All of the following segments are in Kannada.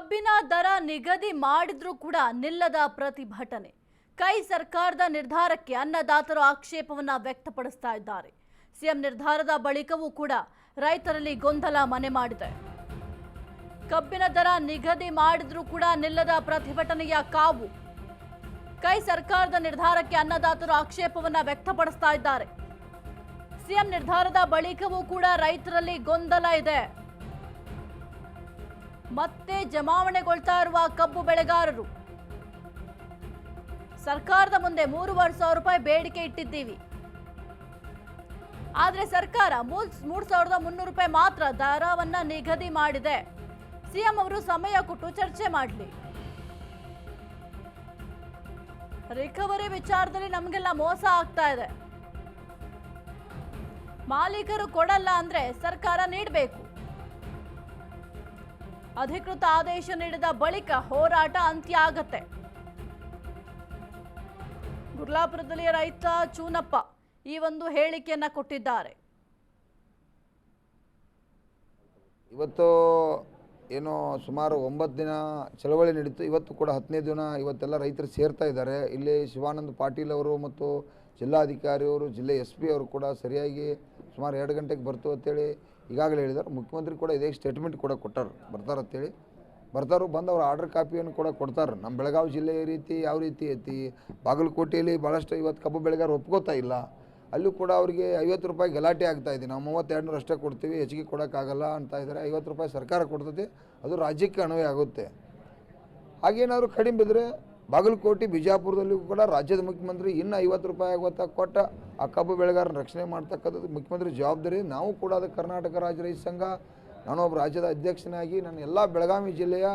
ಕಬ್ಬಿನ ದರ ನಿಗದಿ ಮಾಡಿದ್ರೂ ಕೂಡ ನಿಲ್ಲದ ಪ್ರತಿಭಟನೆ. ಕೈ ಸರ್ಕಾರದ ನಿರ್ಧಾರಕ್ಕೆ ಅನ್ನದಾತರು ಆಕ್ಷೇಪವನ್ನ ವ್ಯಕ್ತಪಡಿಸ್ತಾ ಇದ್ದಾರೆ. ಸಿಎಂ ನಿರ್ಧಾರದ ಬಳಿಕವೂ ಕೂಡ ರೈತರಲ್ಲಿ ಗೊಂದಲ ಮನೆ ಮಾಡಿದೆ. ಕಬ್ಬಿನ ದರ ನಿಗದಿ ಮಾಡಿದ್ರೂ ಕೂಡ ನಿಲ್ಲದ ಪ್ರತಿಭಟನೆಯ ಕಾವು. ಕೈ ಸರ್ಕಾರದ ನಿರ್ಧಾರಕ್ಕೆ ಅನ್ನದಾತರು ಆಕ್ಷೇಪವನ್ನ ವ್ಯಕ್ತಪಡಿಸ್ತಾ ಇದ್ದಾರೆ. ಸಿಎಂ ನಿರ್ಧಾರದ ಬಳಿಕವೂ ಕೂಡ ರೈತರಲ್ಲಿ ಗೊಂದಲ ಇದೆ. ಮತ್ತೆ ಜಮಾವಣೆಗೊಳ್ತಾ ಇರುವ ಕಬ್ಬು ಬೆಳೆಗಾರರು. ಸರ್ಕಾರದ ಮುಂದೆ ಮೂರುವರೆ ಸಾವಿರ ರೂಪಾಯಿ ಬೇಡಿಕೆ ಇಟ್ಟಿದ್ದೀವಿ. ಆದರೆ ಸರ್ಕಾರ ಮೂರ್ ಸಾವಿರದ ಮುನ್ನೂರು ರೂಪಾಯಿ ಮಾತ್ರ ದರವನ್ನ ನಿಗದಿ ಮಾಡಿದೆ. ಸಿಎಂ ಅವರು ಸಮಯ ಕೊಟ್ಟು ಚರ್ಚೆ ಮಾಡಲಿ. ರಿಕವರಿ ವಿಚಾರದಲ್ಲಿ ನಮಗೆಲ್ಲ ಮೋಸ ಆಗ್ತಾ ಇದೆ. ಮಾಲೀಕರು ಕೊಡಲ್ಲ ಅಂದ್ರೆ ಸರ್ಕಾರ ನೀಡಬೇಕು. ಅಧಿಕೃತ ಆದೇಶ ನೀಡಿದ ಬಳಿಕ ಹೋರಾಟ ಅಂತ್ಯ ಆಗತ್ತೆ ಗುರ್ಲಾಪುರದಲ್ಲಿ ರೈತ ಚೂನಪ್ಪ ಈ ಒಂದು ಹೇಳಿಕೆಯನ್ನ ಕೊಟ್ಟಿದ್ದಾರೆ. ಇವತ್ತು ಏನು ಸುಮಾರು ಒಂಬತ್ತು ದಿನ ಚಳವಳಿ ನಡೀತು. ಇವತ್ತು ಕೂಡ ಹತ್ತನೇ ದಿನ ಇವತ್ತೆಲ್ಲ ರೈತರು ಸೇರ್ತಾ ಇದ್ದಾರೆ. ಇಲ್ಲಿ ಶಿವಾನಂದ ಪಾಟೀಲ್ ಅವರು ಮತ್ತು ಜಿಲ್ಲಾಧಿಕಾರಿಯವರು ಜಿಲ್ಲೆ ಎಸ್ ಪಿ ಅವರು ಕೂಡ ಸರಿಯಾಗಿ ಸುಮಾರು ಎರಡು ಗಂಟೆಗೆ ಬರ್ತು ಅಂತೇಳಿ ಈಗಾಗಲೇ ಹೇಳಿದ್ದಾರೆ ಮುಖ್ಯಮಂತ್ರಿ ಕೂಡ ಇದೇ ಸ್ಟೇಟ್ಮೆಂಟ್ ಕೂಡ ಕೊಟ್ಟಾರೆ ಬರ್ತಾರೆ ಅಂತೇಳಿ. ಬರ್ತಾರು ಬಂದು ಅವ್ರು ಆರ್ಡರ್ ಕಾಪಿಯನ್ನು ಕೂಡ ಕೊಡ್ತಾರೆ. ನಮ್ಮ ಬೆಳಗಾವಿ ಜಿಲ್ಲೆ ರೀತಿ, ಯಾವ ರೀತಿ ಐತಿ? ಬಾಗಲಕೋಟೆಯಲ್ಲಿ ಭಾಳಷ್ಟು ಇವತ್ತು ಕಬ್ಬು ಬೆಳೆಗಾರ ಒಪ್ಕೋತಾ ಇಲ್ಲ. ಅಲ್ಲೂ ಕೂಡ ಅವರಿಗೆ ಐವತ್ತು ರೂಪಾಯಿ ಗಲಾಟೆ ಆಗ್ತಾ ಇದೆ. ನಾವು ಮೂವತ್ತೆರಡು ನೂರು ಅಷ್ಟೇ ಕೊಡ್ತೀವಿ, ಹೆಚ್ಚಿಗೆ ಕೊಡೋಕ್ಕಾಗಲ್ಲ ಅಂತ ಇದ್ದಾರೆ ಐವತ್ತು ರೂಪಾಯಿ ಸರ್ಕಾರ ಕೊಡ್ತದೆ ಅದು ರಾಜ್ಯಕ್ಕೆ ಅನ್ವಯ ಆಗುತ್ತೆ. ಹಾಗೇನಾದರೂ ಕಡಿಮೆ ಬಿದ್ದರೆ ಬಾಗಲಕೋಟೆ ಬಿಜಾಪುರದಲ್ಲೂ ಕೂಡ ರಾಜ್ಯದ ಮುಖ್ಯಮಂತ್ರಿ ಇನ್ನು ಐವತ್ತು ರೂಪಾಯಿ ಆಗುತ್ತಾ ಕೊಟ್ಟ ಆ ಕಬ್ಬು ಬೆಳೆಗಾರನ ರಕ್ಷಣೆ ಮಾಡ್ತಕ್ಕಂಥದ್ದು ಮುಖ್ಯಮಂತ್ರಿ ಜವಾಬ್ದಾರಿ. ನಾವು ಕೂಡ ಅದು ಕರ್ನಾಟಕ ರಾಜ್ಯ ರೈತ ಸಂಘ ನಾನೊಬ್ಬ ರಾಜ್ಯದ ಅಧ್ಯಕ್ಷನಾಗಿ, ನನ್ನ ಎಲ್ಲ ಬೆಳಗಾವಿ ಜಿಲ್ಲೆಯ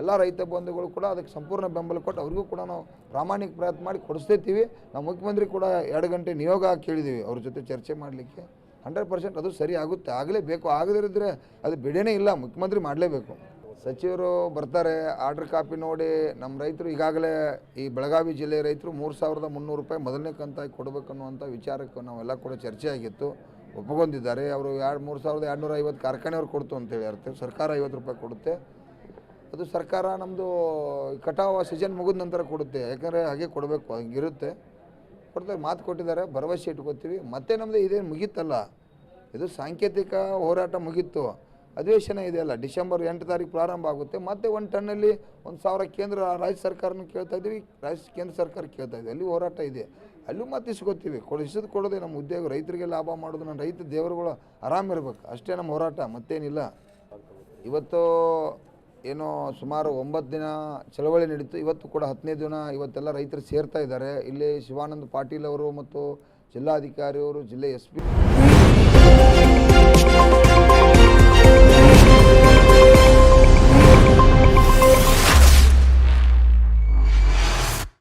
ಎಲ್ಲ ರೈತ ಬಂಧುಗಳು ಕೂಡ ಅದಕ್ಕೆ ಸಂಪೂರ್ಣ ಬೆಂಬಲ ಕೊಟ್ಟು ಅವ್ರಿಗೂ ಕೂಡ ನಾವು ಪ್ರಾಮಾಣಿಕ ಪ್ರಯತ್ನ ಮಾಡಿ ಕೊಡಿಸ್ತಿರ್ತೀವಿ. ನಾವು ಮುಖ್ಯಮಂತ್ರಿ ಕೂಡ ಎರಡು ಗಂಟೆ ನಿಯೋಗ ಕೇಳಿದ್ದೀವಿ ಅವ್ರ ಜೊತೆ ಚರ್ಚೆ ಮಾಡಲಿಕ್ಕೆ. ಹಂಡ್ರೆಡ್ ಪರ್ಸೆಂಟ್ ಅದು ಸರಿ ಆಗುತ್ತೆ. ಆಗಲೇಬೇಕು. ಆಗದಿರಿದ್ರೆ ಅದು ಬಿಡೇನೇ ಇಲ್ಲ. ಮುಖ್ಯಮಂತ್ರಿ ಮಾಡಲೇಬೇಕು. ಸಚಿವರು ಬರ್ತಾರೆ ಆರ್ಡರ್ ಕಾಪಿ ನೋಡಿ ನಮ್ಮ ರೈತರು ಈಗಾಗಲೇ ಈ ಬೆಳಗಾವಿ ಜಿಲ್ಲೆ ರೈತರು ಮೂರು ಸಾವಿರದ ಮುನ್ನೂರು ರೂಪಾಯಿ ಮೊದಲನೇ ಕಂತಾಗಿ ಕೊಡಬೇಕನ್ನುವಂಥ ವಿಚಾರಕ್ಕೆ ನಾವೆಲ್ಲ ಕೂಡ ಚರ್ಚೆ ಆಗಿತ್ತು ಒಪ್ಪಗೊಂಡಿದ್ದಾರೆ ಅವರು ಎರಡು, ಮೂರು ಸಾವಿರದ ಎರಡುನೂರ ಐವತ್ತು ಕಾರ್ಖಾನೆಯವ್ರು ಕೊಡ್ತು ಅಂತೇಳಿ ಅರ್ಥ. ಸರ್ಕಾರ ಐವತ್ತು ರೂಪಾಯಿ ಕೊಡುತ್ತೆ. ಅದು ಸರ್ಕಾರ ನಮ್ಮದು ಕಟಾವ ಸೀಸನ್ ಮುಗಿದ ನಂತರ ಕೊಡುತ್ತೆ. ಯಾಕಂದರೆ ಹಾಗೆ ಕೊಡಬೇಕು, ಹಂಗಿರುತ್ತೆ. ಕೊಡ್ತಾರೆ, ಮಾತು ಕೊಟ್ಟಿದ್ದಾರೆ, ಭರವಸೆ ಇಟ್ಕೋತೀವಿ. ಮತ್ತೆ ನಮ್ಮದು ಇದೇನು ಮುಗೀತಲ್ಲ? ಇದು ಸಾಂಕೇತಿಕ ಹೋರಾಟ ಮುಗೀತು. ಅಧಿವೇಶನ ಇದೆಯಲ್ಲ ಡಿಸೆಂಬರ್ ಎಂಟು ತಾರೀಕು ಪ್ರಾರಂಭ ಆಗುತ್ತೆ. ಮತ್ತೆ ಒಂದು ಟನ್ನಲ್ಲಿ ಒಂದು ಸಾವಿರ ಕೇಂದ್ರ ರಾಜ್ಯ ಸರ್ಕಾರನ ಕೇಳ್ತಾ ಇದ್ದೀವಿ, ರಾಜ್ಯ ಕೇಂದ್ರ ಸರ್ಕಾರ ಕೇಳ್ತಾ ಇದೆ. ಅಲ್ಲಿ ಹೋರಾಟ ಇದೆ. ಅಲ್ಲೂ ಮತ್ತೆ ಇಸ್ಕೋತೀವಿ ಕೊಡಿಸೋದು ಕೊಡೋದೇ ನಮ್ಮ ಉದ್ಯೋಗ. ರೈತರಿಗೆ ಲಾಭ ಮಾಡೋದು ನನ್ನ ರೈತ ದೇವರುಗಳು ಆರಾಮಿರ್ಬೇಕು ಅಷ್ಟೇ ನಮ್ಮ ಹೋರಾಟ, ಮತ್ತೇನಿಲ್ಲ. ಇವತ್ತು ಏನು ಸುಮಾರು ಒಂಬತ್ತು ದಿನ ಚಳವಳಿ ನಡೀತು. ಇವತ್ತು ಕೂಡ ಹತ್ತನೇ ದಿನ ಇವತ್ತೆಲ್ಲ ರೈತರು ಸೇರ್ತಾ ಇದ್ದಾರೆ. ಇಲ್ಲಿ ಶಿವಾನಂದ ಪಾಟೀಲ್ ಅವರು ಮತ್ತು ಜಿಲ್ಲಾಧಿಕಾರಿಯವರು, ಜಿಲ್ಲೆ ಎಸ್ ಪಿ